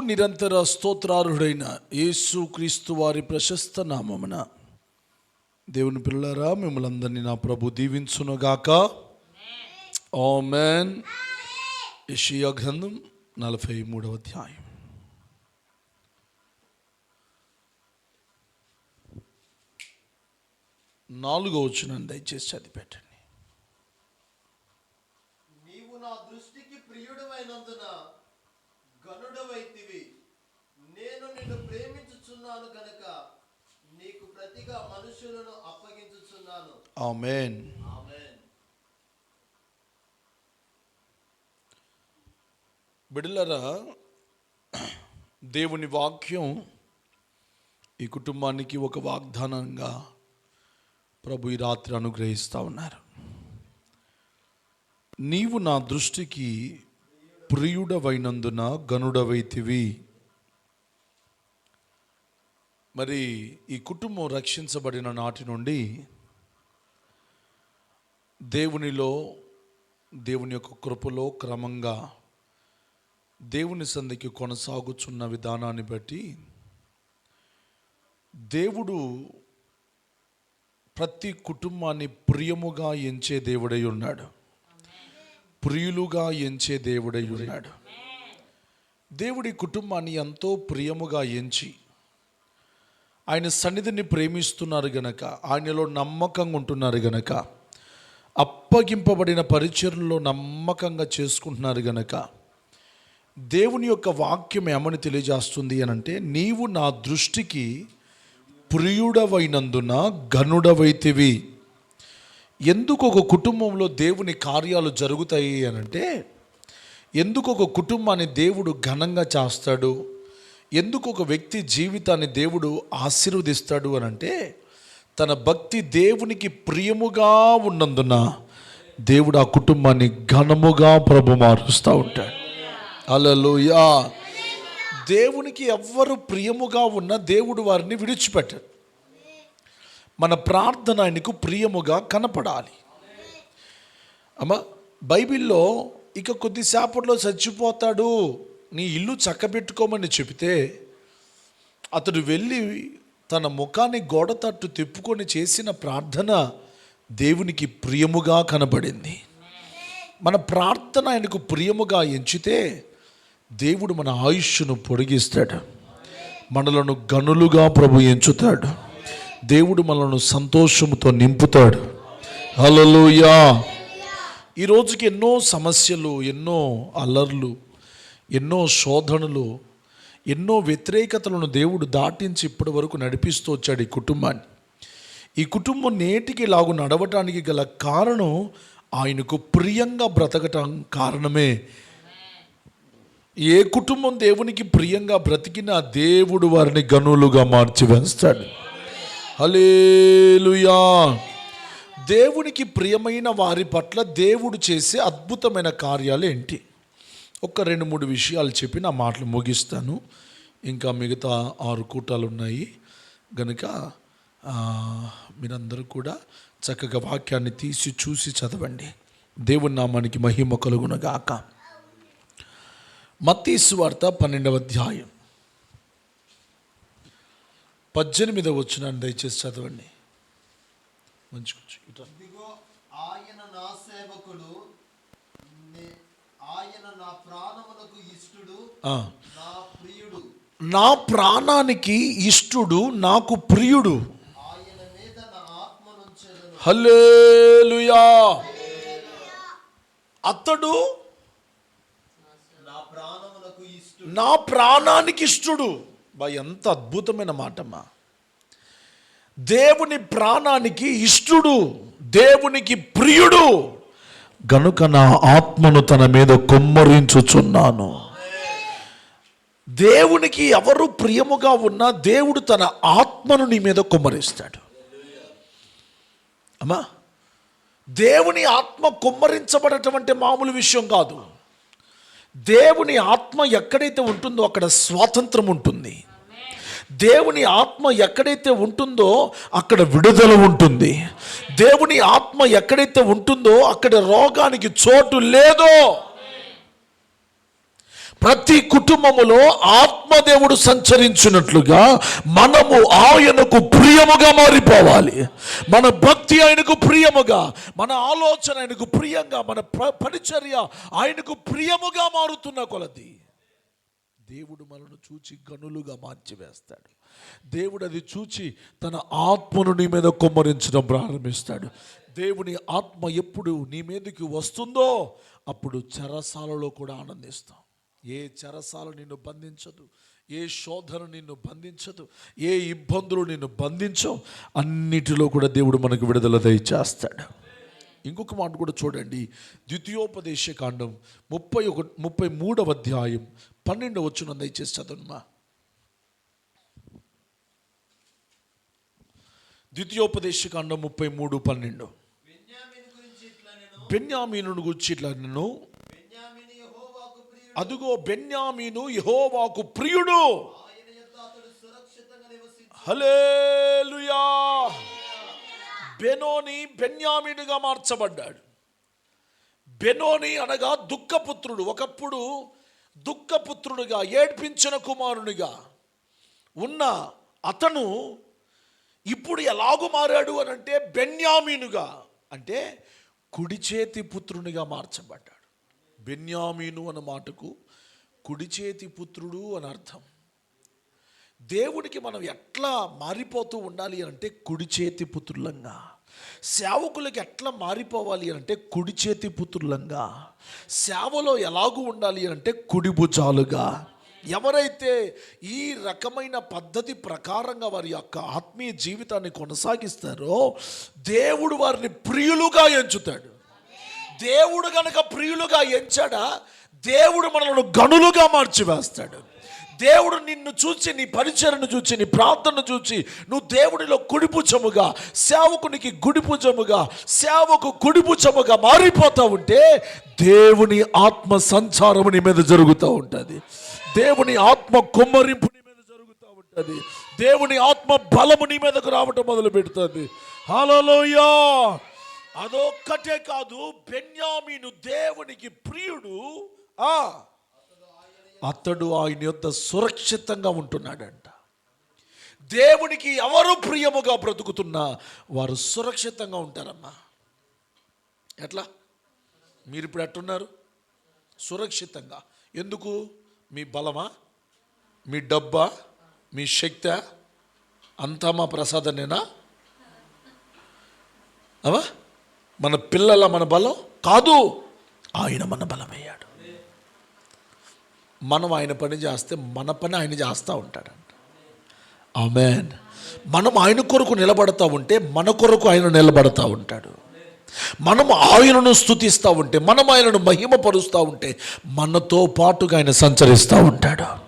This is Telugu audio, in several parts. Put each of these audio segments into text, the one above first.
నిరంతర స్తోత్రార్హుడైన యేసు క్రీస్తు వారి ప్రశస్త నామమున. దేవుని పిల్లరా మిమ్మల్ని అందరినీ నా ప్రభు దీవించునుగాక. ఆమెన్. యషియా గ్రంథం నలభై మూడవ అధ్యాయం. నాలుగో వచ్చిన దయచేసి చదిపెట్టండి నీవు నా దృష్టికి ప్రియుడమైనందున గనుడవైతివి నేను నిన్ను ప్రేమించుచున్నాను గనక నీకు ప్రతిగా మనుషులను అప్పగించుచున్నాను. ఆమెన్. బిడలరా దేవుని వాక్యం ఈ కుటుంబానికి ఒక వాగ్దానంగా ప్రభు ఈ రాత్రి అనుగ్రహిస్తూ ఉన్నారు. నీవు నా దృష్టికి ప్రియుడవైనందున గనుడవైతివి మరి ఈ కుటుంబం రక్షించబడిన నాటి నుండి దేవునిలో దేవుని యొక్క కృపలో క్రమంగా దేవుని సంధికి కొనసాగుచున్న విధానాన్ని బట్టి దేవుడు ప్రతి కుటుంబాన్ని ప్రియముగా ఎంచే దేవుడై ఉన్నాడు. ప్రియులుగా ఎంచే దేవుడై ఉన్నాడు. దేవుడి కుటుంబాన్ని ఎంతో ప్రియముగా ఎంచి ఆయన సన్నిధిని ప్రేమిస్తున్నారు గనక ఆయనలో నమ్మకంగా ఉంటున్నారు గనక అప్పగింపబడిన పరిచర్లో నమ్మకంగా చేసుకుంటున్నారు గనక దేవుని యొక్క వాక్యం ఏమని తెలియజేస్తుంది అని అంటే నీవు నా దృష్టికి ప్రియుడవైనందున గనుడవైతివి ఎందుకు ఒక కుటుంబంలో దేవుని కార్యాలు జరుగుతాయి అని అంటే ఎందుకు ఒక కుటుంబాన్ని దేవుడు ఘనంగా చేస్తాడు ఎందుకు ఒక వ్యక్తి జీవితాన్ని దేవుడు ఆశీర్వదిస్తాడు అని అంటే తన భక్తి దేవునికి ప్రియముగా ఉన్నందున దేవుడు ఆ కుటుంబాన్ని ఘనముగా ప్రభు మారుస్తూ ఉంటాడు. అలలోయా దేవునికి ఎవ్వరు ప్రియముగా ఉన్న దేవుడు వారిని విడిచిపెట్టాడు. మన ప్రార్థన ఆయనకు ప్రియముగా కనపడాలి. అమ్మ బైబిల్లో ఇక కొద్దిసేపట్లో చచ్చిపోతాడు నీ ఇల్లు చక్కబెట్టుకోమని చెబితే అతడు వెళ్ళి తన ముఖాన్ని గోడ తట్టు తిప్పుకొని చేసిన ప్రార్థన దేవునికి ప్రియముగా కనబడింది. మన ప్రార్థన ఆయనకు ప్రియముగా ఎంచితే దేవుడు మన ఆయుష్ను పొడిగిస్తాడు. మనలను గనులుగా ప్రభు ఎంచుతాడు. దేవుడు మనల్ని సంతోషంతో నింపుతాడు. హల్లెలూయా. ఈ రోజుకి ఎన్నో సమస్యలు ఎన్నో అల్లర్లు ఎన్నో శోధనలు ఎన్నో వ్యతిరేకతలను దేవుడు దాటించి ఇప్పటి వరకు నడిపిస్తూ వచ్చాడు ఈ కుటుంబాన్ని. ఈ కుటుంబం నేటికి లాగు నడవటానికి గల కారణం ఆయనకు ప్రియంగా బ్రతకటం కారణమే. ఏ కుటుంబం దేవునికి ప్రియంగా బ్రతికినా దేవుడు వారిని గనులుగా మార్చి వేస్తాడు. హలేలుయా దేవునికి ప్రియమైన వారి పట్ల దేవుడు చేసే అద్భుతమైన కార్యాలు ఏంటి? ఒక రెండు మూడు విషయాలు చెప్పి నా మాటలు ముగిస్తాను. ఇంకా మిగతా ఆరు కూటాలు ఉన్నాయి. గనుక మీరందరూ కూడా చక్కగా వాక్యాన్ని తీసి చూసి చదవండి. దేవుని నామానికి మహిమ కలుగునగాక. మత్తీసు వార్త పన్నెండవ అధ్యాయం. పద్దెనిమిదవ వచ్చిన దయచేసి చదవండి. మంచి ఆయన నా సేవకుడు నే- ఆయన నా ప్రాణమునకు ఇష్టుడు ఆ. నా ప్రియుడు. నా ప్రాణానికి ఇష్టుడు నాకు ప్రియుడు. ఆయన మీద నా ఆత్మనుంచెదను హల్లేలుయా. అతడు నా ప్రాణానికి ఇష్టుడు. అబ్బా ఎంత అద్భుతమైన మాటమ్మా. దేవుని ప్రాణానికి ఇష్టుడు దేవునికి ప్రియుడు గనుక నా ఆత్మను తన మీద కుమ్మరించుచున్నాను. దేవునికి ఎవరు ప్రియముగా ఉన్నా దేవుడు తన ఆత్మను నీ మీద కుమ్మరిస్తాడు. అమ్మా దేవుని ఆత్మ కుమ్మరించబడటం అంటే మామూలు విషయం కాదు. దేవుని ఆత్మ ఎక్కడైతే ఉంటుందో అక్కడ స్వాతంత్రం ఉంటుంది. దేవుని ఆత్మ ఎక్కడైతే ఉంటుందో అక్కడ విడుదల ఉంటుంది. దేవుని ఆత్మ ఎక్కడైతే ఉంటుందో అక్కడ రోగానికి చోటు లేదో. ప్రతి కుటుంబములో ఆత్మదేవుడు సంచరించినట్లుగా మనము ఆయనకు ప్రియముగా మారిపోవాలి. మన భక్తి ఆయనకు ప్రియముగా మన ఆలోచన ఆయనకు ప్రియంగా మన పరిచర్య ఆయనకు ప్రియముగా మారుతున్న కొలది. దేవుడు మనను చూచి గనులుగా మార్చివేస్తాడు. దేవుడు అది చూచి తన ఆత్మను నీ మీద కుమ్మరించడం ప్రారంభిస్తాడు. దేవుని ఆత్మ ఎప్పుడు నీ మీదకి వస్తుందో అప్పుడు చెరసాలలో కూడా ఆనందిస్తాం. ఏ చెరసాల నిన్ను బంధించదు ఏ శోధన నిన్ను బంధించదు ఏ ఇబ్బందులు నిన్ను బంధించవు అన్నిటిలో కూడా దేవుడు మనకు విడుదల దయచేస్తాడు. ఇంకొక మాట కూడా చూడండి. ద్వితీయోపదేశ కాండం ముప్పై ఒక ముప్పై మూడవ అధ్యాయం పన్నెండు వచ్చిన దయచేసి చదవమ్మా ద్వితీయోపదేశ కాండం ముప్పై మూడు పన్నెండు. బెన్యామీను గురించి ఇట్లా నేను. అదుగో బెన్యామీను యెహోవాకు ప్రియుడు. హలేలుయా బెనోని బెన్యామీనుగా మార్చబడ్డాడు. బెనోని అనగా దుఃఖపుత్రుడు. ఒకప్పుడు దుఃఖపుత్రుడుగా ఏడ్పించిన కుమారునిగా ఉన్న అతను ఇప్పుడు ఎలాగు మారాడు అని అంటే బెన్యామీనుగా అంటే కుడి చేతి పుత్రునిగా మార్చబడ్డాడు. బెన్యామీను అన్న మాటకు కుడి చేతి పుత్రుడు అని అర్థం. దేవుడికి మనం ఎట్లా మారిపోతూ ఉండాలి అని అంటే కుడి చేతి పుత్రులంగా. సేవకులకి ఎట్లా మారిపోవాలి అని అంటే కుడి చేతి పుత్రులంగా. సేవలో ఎలాగూ ఉండాలి అని అంటే కుడి భుజాలుగా. ఎవరైతే ఈ రకమైన పద్ధతి ప్రకారంగా వారి యొక్క ఆత్మీయ జీవితాన్ని కొనసాగిస్తారో దేవుడు వారిని ప్రియులుగా ఎంచుతాడు. దేవుడు గనక ప్రియులుగా ఎంచాడా దేవుడు మనల్ని గనులుగా మార్చివేస్తాడు. దేవుడు నిన్ను చూచి నీ పరిచయను చూచి నీ ప్రార్థనను చూచి నువ్వు దేవుడిలో కుడిపుచముగా సేవకునికి గుడిపుజముగా సేవకు కుడిపుచముగా మారిపోతూ ఉంటే దేవుని ఆత్మ సంచారము నీ మీద జరుగుతూ ఉంటుంది. దేవుని ఆత్మ కుమ్మరింపు నీ మీద జరుగుతూ ఉంటుంది. దేవుని ఆత్మ బలము నీ మీదకు రావటం మొదలు పెడుతుంది. హలోయా అదొక్కటే కాదు బెన్యామీను దేవునికి ప్రియుడు ఆ! అతడు ఆయన యొక్క సురక్షితంగా ఉంటున్నాడంట. దేవునికి ఎవరు ప్రియముగా బ్రతుకుతున్నా వారు సురక్షితంగా ఉంటారమ్మా. ఎట్లా? మీరు ఇప్పుడు ఎట్టున్నారు? సురక్షితంగా. ఎందుకు? మీ బలమా? మీ డబ్బా? మీ శక్తి? అంతా మా ప్రసాదనేనా అవా? మన పిల్లల మన బలం? కాదు ఆయన మన బలమయ్యాడు. మనం ఆయన పని చేస్తే మన పని ఆయన చేస్తూ ఉంటాడంట ఆమెన్. మనం ఆయన కొరకు నిలబడతా ఉంటే మన కొరకు ఆయన నిలబడతా ఉంటాడు. మనం ఆయనను స్థుతిస్తూ ఉంటే మనం ఆయనను మహిమపరుస్తూ ఉంటే మనతో పాటుగా ఆయన సంచరిస్తూ ఉంటాడు.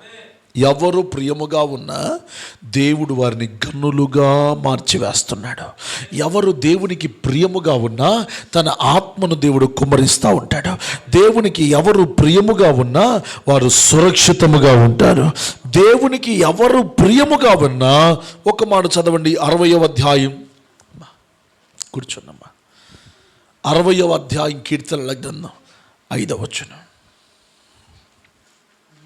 ఎవరు ప్రియముగా ఉన్నా దేవుడు వారిని గన్నులుగా మార్చివేస్తున్నాడు. ఎవరు దేవునికి ప్రియముగా ఉన్నా తన ఆత్మను దేవుడు కుమ్మరిస్తూ ఉంటాడు. దేవునికి ఎవరు ప్రియముగా ఉన్నా వారు సురక్షితముగా ఉంటారు. దేవునికి ఎవరు ప్రియముగా ఉన్నా ఒక మాట చదవండి అరవయవ అధ్యాయం. అమ్మా, అరవయవ అధ్యాయం కీర్తనల గ్రంథం ఐదవ వచనం.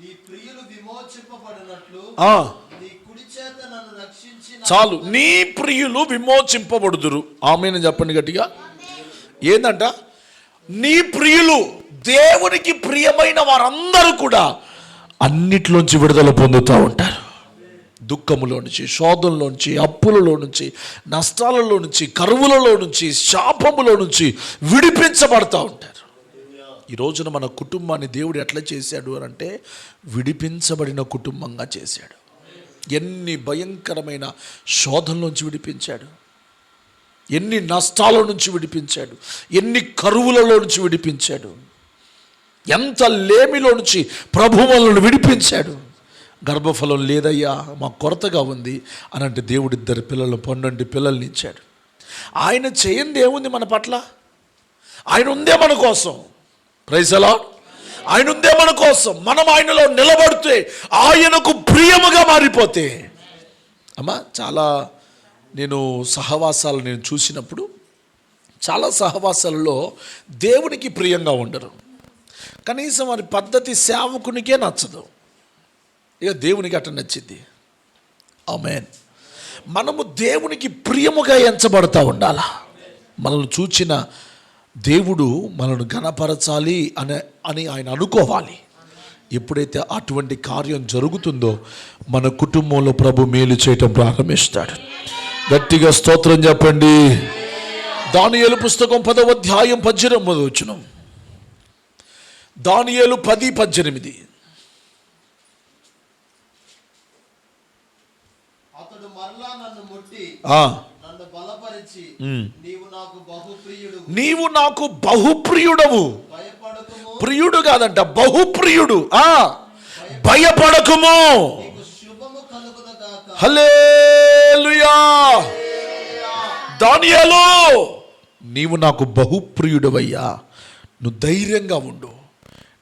నీ ప్రియులు విమోచింపబడినట్లు ఆ, నీ కుడి చేత నన్ను రక్షించి నా చాలు. నీ ప్రియులు విమోచింపబడుదురు. ఆమెను చెప్పండి గట్టిగా. ఏందంట? నీ ప్రియులు దేవునికి ప్రియమైన వారందరూ కూడా అన్నిట్లోంచి విడుదల పొందుతూ ఉంటారు. దుఃఖములో నుంచి శోధంలో నుంచి అప్పులలో నుంచి నష్టాలలో నుంచి కరువులలో నుంచి శాపములో నుంచి విడిపించబడతా ఉంటారు. ఈ రోజున మన కుటుంబాన్ని దేవుడు ఎట్లా చేశాడు అని అంటే విడిపించబడిన కుటుంబంగా చేశాడు. ఎన్ని భయంకరమైన శోధనలోంచి విడిపించాడు. ఎన్ని నష్టాల నుంచి విడిపించాడు. ఎన్ని కరువులలో నుంచి విడిపించాడు. ఎంత లేమిలో నుంచి ప్రభువులను విడిపించాడు. గర్భఫలం లేదయ్యా మా కొరతగా ఉంది అని అంటే దేవుడు ఇద్దరు పిల్లలు పన్నెండు పిల్లల్ని ఇచ్చాడు. ఆయన చేయంది ఏముంది మన పట్ల? ఆయన ఉందే మన కోసం. ప్రైజలా ఆయన ఉందే మన కోసం. మనం ఆయనలో నిలబడితే ఆయనకు ప్రియముగా మారిపోతే. అమ్మా చాలా నేను సహవాసాలు నేను చూసినప్పుడు చాలా సహవాసాలలో దేవునికి ప్రియంగా ఉండరు. కనీసం వారి పద్ధతి సేవకునికే నచ్చదు. ఇక దేవునికి అట్ట నచ్చింది. ఆమెన్. మనము దేవునికి ప్రియముగా ఎంచబడతా ఉండాలా? మనల్ని చూచిన దేవుడు మనల్ని ఘనపరచాలి అనే అని ఆయన అనుకోవాలి. ఎప్పుడైతే అటువంటి కార్యం జరుగుతుందో మన కుటుంబంలో ప్రభు మేలు చేయటం ప్రారంభిస్తాడు. గట్టిగా స్తోత్రం చెప్పండి. దానియేలు పుస్తకం పదవ అధ్యాయం పద్దెనిమిది వచ్చిన. దానియేలు పది పద్దెనిమిది. అతడు మరలా నన్ను ముట్టి నీవు నాకు బహుప్రియుడవు. ప్రియుడు కాదంట బహుప్రియుడు. ఆ భయపడకుము. హల్లెలూయా. దానియేలు నీవు నాకు బహుప్రియుడవయ్యా. నువ్వు ధైర్యంగా ఉండు.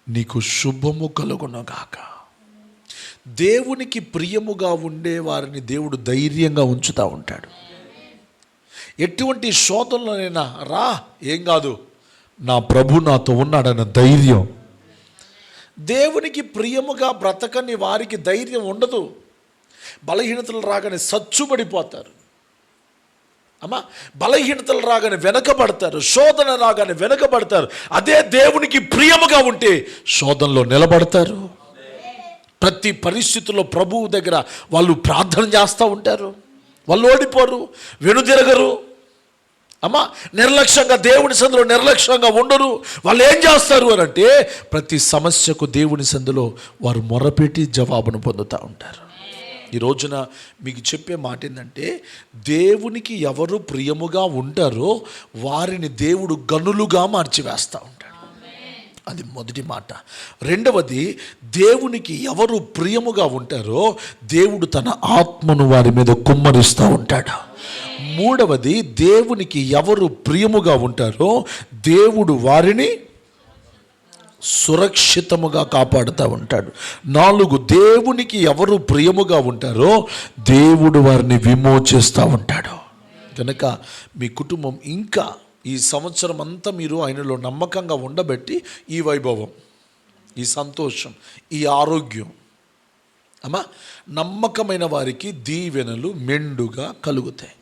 నీకు శుభము కలుగునగాక దేవునికి ప్రియముగా ఉండే వారిని దేవుడు ధైర్యంగా ఉంచుతూ ఉంటాడు. ఎటువంటి శోధనలోనైనా రా ఏం కాదు. నా ప్రభు నాతో ఉన్నాడన్న ధైర్యం. దేవునికి ప్రియముగా బ్రతకని వారికి ధైర్యం ఉండదు. బలహీనతలు రాగానే సచ్చుబడిపోతారు. అమ్మా బలహీనతలు రాగానే వెనకబడతారు. శోధన రాగానే వెనకబడతారు. అదే దేవునికి ప్రియముగా ఉంటే శోధనలో నిలబడతారు. ప్రతి పరిస్థితుల్లో ప్రభువు దగ్గర వాళ్ళు ప్రార్థన చేస్తూ ఉంటారు. వాళ్ళు ఓడిపోరు వెనుదిరగరు. అమ్మా నిర్లక్ష్యంగా దేవుని సందులో నిర్లక్ష్యంగా ఉండరు. వాళ్ళు ఏం చేస్తారు అని అంటే ప్రతి సమస్యకు దేవుని సందులో వారు మొరపెట్టి జవాబును పొందుతూ ఉంటారు. ఈ రోజున మీకు చెప్పే మాట ఏంటంటే దేవునికి ఎవరు ప్రియముగా ఉంటారో వారిని దేవుడు గనులుగా మార్చివేస్తూ ఉంటాడు. అది మొదటి మాట. రెండవది దేవునికి ఎవరు ప్రియముగా ఉంటారో దేవుడు తన ఆత్మను వారి మీద కుమ్మరిస్తూ ఉంటాడు. మూడవది దేవునికి ఎవరు ప్రియముగా ఉంటారో దేవుడు వారిని సురక్షితముగా కాపాడుతూ ఉంటాడు. నాలుగు దేవునికి ఎవరు ప్రియముగా ఉంటారో దేవుడు వారిని విమోచిస్తూ ఉంటాడు. కనుక మీ కుటుంబం ఇంకా ఈ సంవత్సరం అంతా మీరు ఆయనలో నమ్మకంగా ఉండబెట్టి ఈ వైభవం ఈ సంతోషం ఈ ఆరోగ్యం అమ్మా నమ్మకమైన వారికి దీవెనలు మెండుగా కలుగుతాయి.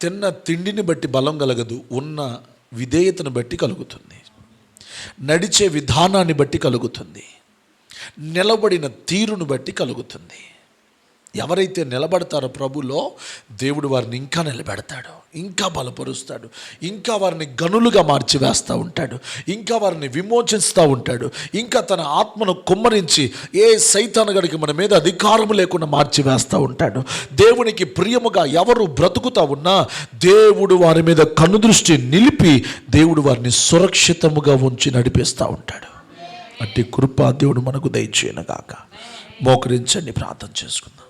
తిన్న తిండిని బట్టి బలం కలగదు ఉన్న విధేయతను బట్టి కలుగుతుంది. నడిచే విధానాన్ని బట్టి కలుగుతుంది. నిలబడిన తీరును బట్టి కలుగుతుంది. ఎవరైతే నిలబడతారో ప్రభులో దేవుడు వారిని ఇంకా నిలబెడతాడు ఇంకా బలపరుస్తాడు ఇంకా వారిని గనులుగా మార్చివేస్తూ ఉంటాడు ఇంకా వారిని విమోచిస్తూ ఉంటాడు ఇంకా తన ఆత్మను కుమ్మరించి ఏ సైతానగడికి మన మీద అధికారం లేకుండా మార్చివేస్తూ ఉంటాడు. దేవునికి ప్రియముగా ఎవరు బ్రతుకుతా ఉన్నా దేవుడు వారి మీద కనుదృష్టి నిలిపి దేవుడు వారిని సురక్షితముగా ఉంచి నడిపిస్తూ ఉంటాడు. అట్టి కృపా దేవుడు మనకు దయచేయనగాక. మోకరించండి ప్రార్థన చేసుకుందాం.